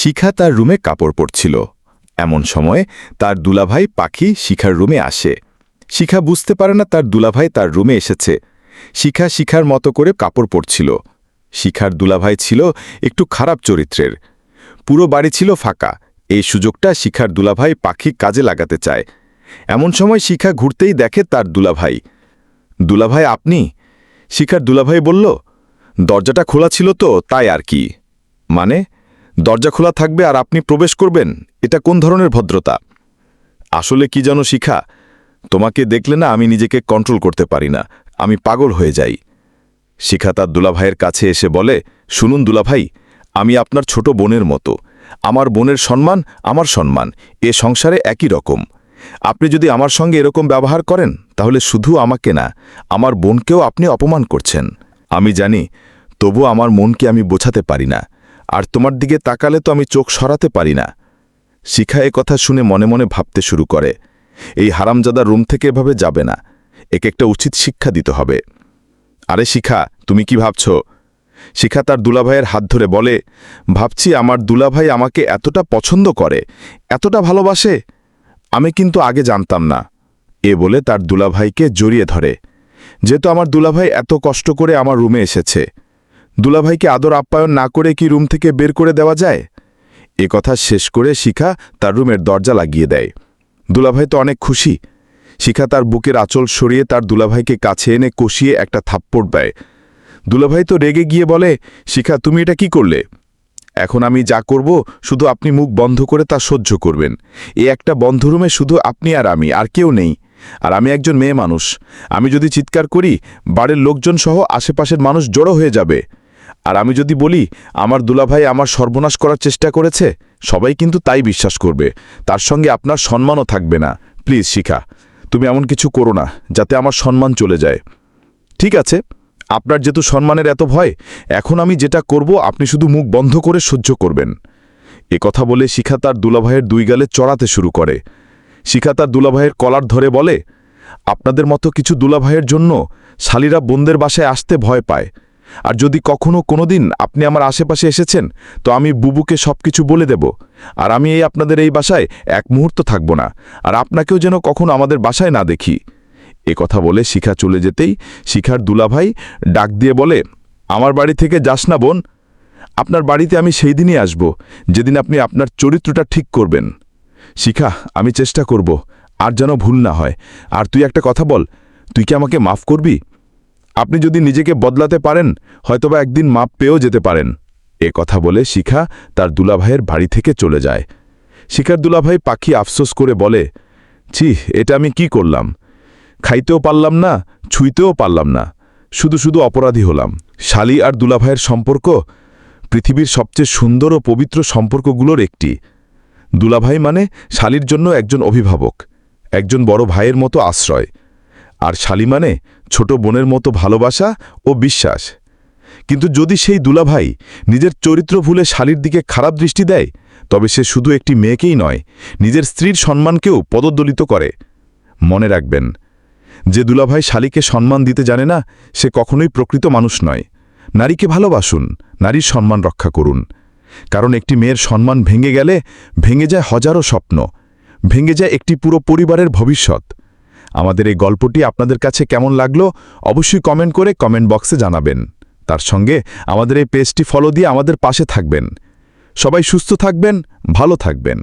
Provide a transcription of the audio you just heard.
শিখা তার রুমে কাপড় পরছিল। এমন সময় তার দুলাভাই পাখি শিখার রুমে আসে। শিখা বুঝতে পারে না তার দুলাভাই তার রুমে এসেছে। শিখা শিখার মতো করে কাপড় পরছিল। শিখার দুলাভাই ছিল একটু খারাপ চরিত্রের। পুরো বাড়ি ছিল ফাঁকা। এই সুযোগটা শিখার দুলাভাই পাখি কাজে লাগাতে চায়। এমন সময় শিখা ঘুরতেই দেখে তার দুলাভাই। দুলাভাই, আপনি? শিখার দুলাভাই বলল, দরজাটা খোলা ছিল তো, তাই আর কি। মানে? দরজা খোলা থাকবে আর আপনি প্রবেশ করবেন, এটা কোন ধরনের ভদ্রতা? আসলে কি যেন শিখা, তোমাকে দেখলে না আমি নিজেকে কন্ট্রোল করতে পারি না, আমি পাগল হয়ে যাই। শিখা তার দুলাভাইয়ের কাছে এসে বলে, শুনুন দুলাভাই, আমি আপনার ছোট বোনের মতো। আমার বোনের সম্মান আমার সম্মান, এ সংসারে একই রকম। আপনি যদি আমার সঙ্গে এরকম ব্যবহার করেন, তাহলে শুধু আমাকে না, আমার বোনকেও আপনি অপমান করছেন। আমি জানি, তবু আমার মনকে আমি বোঝাতে পারি না। আর তোমার দিকে তাকালে তো আমি চোখ সরাতে পারি না। শিখা এ কথা শুনে মনে মনে ভাবতে শুরু করে। এই হারামজাদা রুম থেকে এভাবে যাবে না। একে একটা উচিত শিক্ষা দিতে হবে। আরে শিখা, তুমি কি ভাবছ? শিখা তার দুলাভাইয়ের হাত ধরে বলে, ভাবছি আমার দুলাভাই আমাকে এতটা পছন্দ করে, এতটা ভালোবাসে? আমি কিন্তু আগে জানতাম না। এ বলে তার দুলাভাইকে জড়িয়ে ধরে। যেহেতু আমার দুলাভাই এত কষ্ট করে আমার রুমে এসেছে দুলাভাইকে আদর আপ্যায়ন না করে কি রুম থেকে বের করে দেওয়া যায়? এ কথা শেষ করে শিখা তার রুমের দরজা লাগিয়ে দেয়। দুলাভাই তো অনেক খুশি। শিখা তার বুকের আঁচল সরিয়ে তার দুলাভাইকে কাছে এনে কষিয়ে একটা থাপ্পড় দেয়। দুলাভাই তো রেগে গিয়ে বলে, শিখা, তুমি এটা কি করলে? এখন আমি যা করব, শুধু আপনি মুখ বন্ধ করে তা সহ্য করবেন। এ একটা বন্ধ রুমে শুধু আপনি আর আমি, আর কেউ নেই। আর আমি একজন মেয়ে মানুষ। আমি যদি চিৎকার করি, বাড়ির লোকজন সহ আশেপাশের মানুষ জড়ো হয়ে যাবে। আর আমি যদি বলি, আমার দুলাভাই আমার সর্বনাশ করার চেষ্টা করেছে, সবাই কিন্তু তাই বিশ্বাস করবে। তার সঙ্গে আপনার সম্মানও থাকবে না। প্লিজ, শিখা, তুমি এমন কিছু করো না, যাতে আমার সম্মান চলে যায়। ঠিক আছে, আপনার যেহেতু সম্মানের এত ভয়, এখন আমি যেটা করব, আপনি শুধু মুখ বন্ধ করে সহ্য করবেন। এ কথা বলে শিখা তার দুলাভাইয়ের দুই গালে চড়াতে শুরু করে। শিখা তার দুলাভাইয়ের কলার ধরে বলে, আপনাদের মতো কিছু দুলাভাইয়ের জন্য শালিরা বোনদের বাসায় আসতে ভয় পায়। আর যদি কখনো কোনোদিন আপনি আমার আশেপাশে এসেছেন, তো আমি বুবুকে সব কিছু বলে দেব। আর আমি এই আপনাদের এই বাসায় এক মুহূর্ত থাকব না, আর আপনাকেও যেন কখনো আমাদের বাসায় না দেখি। এ কথা বলে শিখা চলে যেতেই শিখার দুলাভাই ডাক দিয়ে বলে, আমার বাড়ি থেকে যাস না বোন। আপনার বাড়িতে আমি সেই দিনই আসব, যেদিন আপনি আপনার চরিত্রটা ঠিক করবেন। শিখা, আমি চেষ্টা করব, আর যেন ভুল না হয়। আর তুই একটা কথা বল, তুই কি আমাকে মাফ করবি? আপনি যদি নিজেকে বদলাতে পারেন, হয়তোবা একদিন মাপ পেয়েও যেতে পারেন। এ কথা বলে শিখা তার দুলাভাইয়ের বাড়ি থেকে চলে যায়। শিখার দুলাভাই পাখি আফসোস করে বলে, ছি, এটা আমি কি করলাম? খাইতেও পারলাম না, ছুঁইতেও পারলাম না। শুধু শুধু অপরাধী হলাম। শালি আর দুলাভাইয়ের সম্পর্ক পৃথিবীর সবচেয়ে সুন্দর ও পবিত্র সম্পর্কগুলোর একটি। দুলাভাই মানে শালির জন্য একজন অভিভাবক, একজন বড় ভাইয়ের মতো আশ্রয়। আর শালি মানে ছোট বোনের মতো ভালোবাসা ও বিশ্বাস। কিন্তু যদি সেই দুলাভাই নিজের চরিত্র ভুলে শালির দিকে খারাপ দৃষ্টি দেয়, তবে সে শুধু একটি মেয়েকেই নয়, নিজের স্ত্রীর সম্মানকেও পদদলিত করে। মনে রাখবেন, যে দুলাভাই শালিকে সম্মান দিতে জানে না, সে কখনোই প্রকৃত মানুষ নয়। নারীকে ভালোবাসুন, নারীর সম্মান রক্ষা করুন। কারণ একটি মেয়ের সম্মান ভেঙে গেলে ভেঙে যায় হাজারো স্বপ্ন, ভেঙে যায় একটি পুরো পরিবারের ভবিষ্যৎ। আমাদের এই গল্পটি আপনাদের কাছে কেমন লাগল অবশ্যই কমেন্ট করে কমেন্ট বক্সে জানাবেন। তার সঙ্গে আমাদের এই পেজটি ফলো দিয়ে আমাদের পাশে থাকবেন। সবাই সুস্থ থাকবেন, ভালো থাকবেন।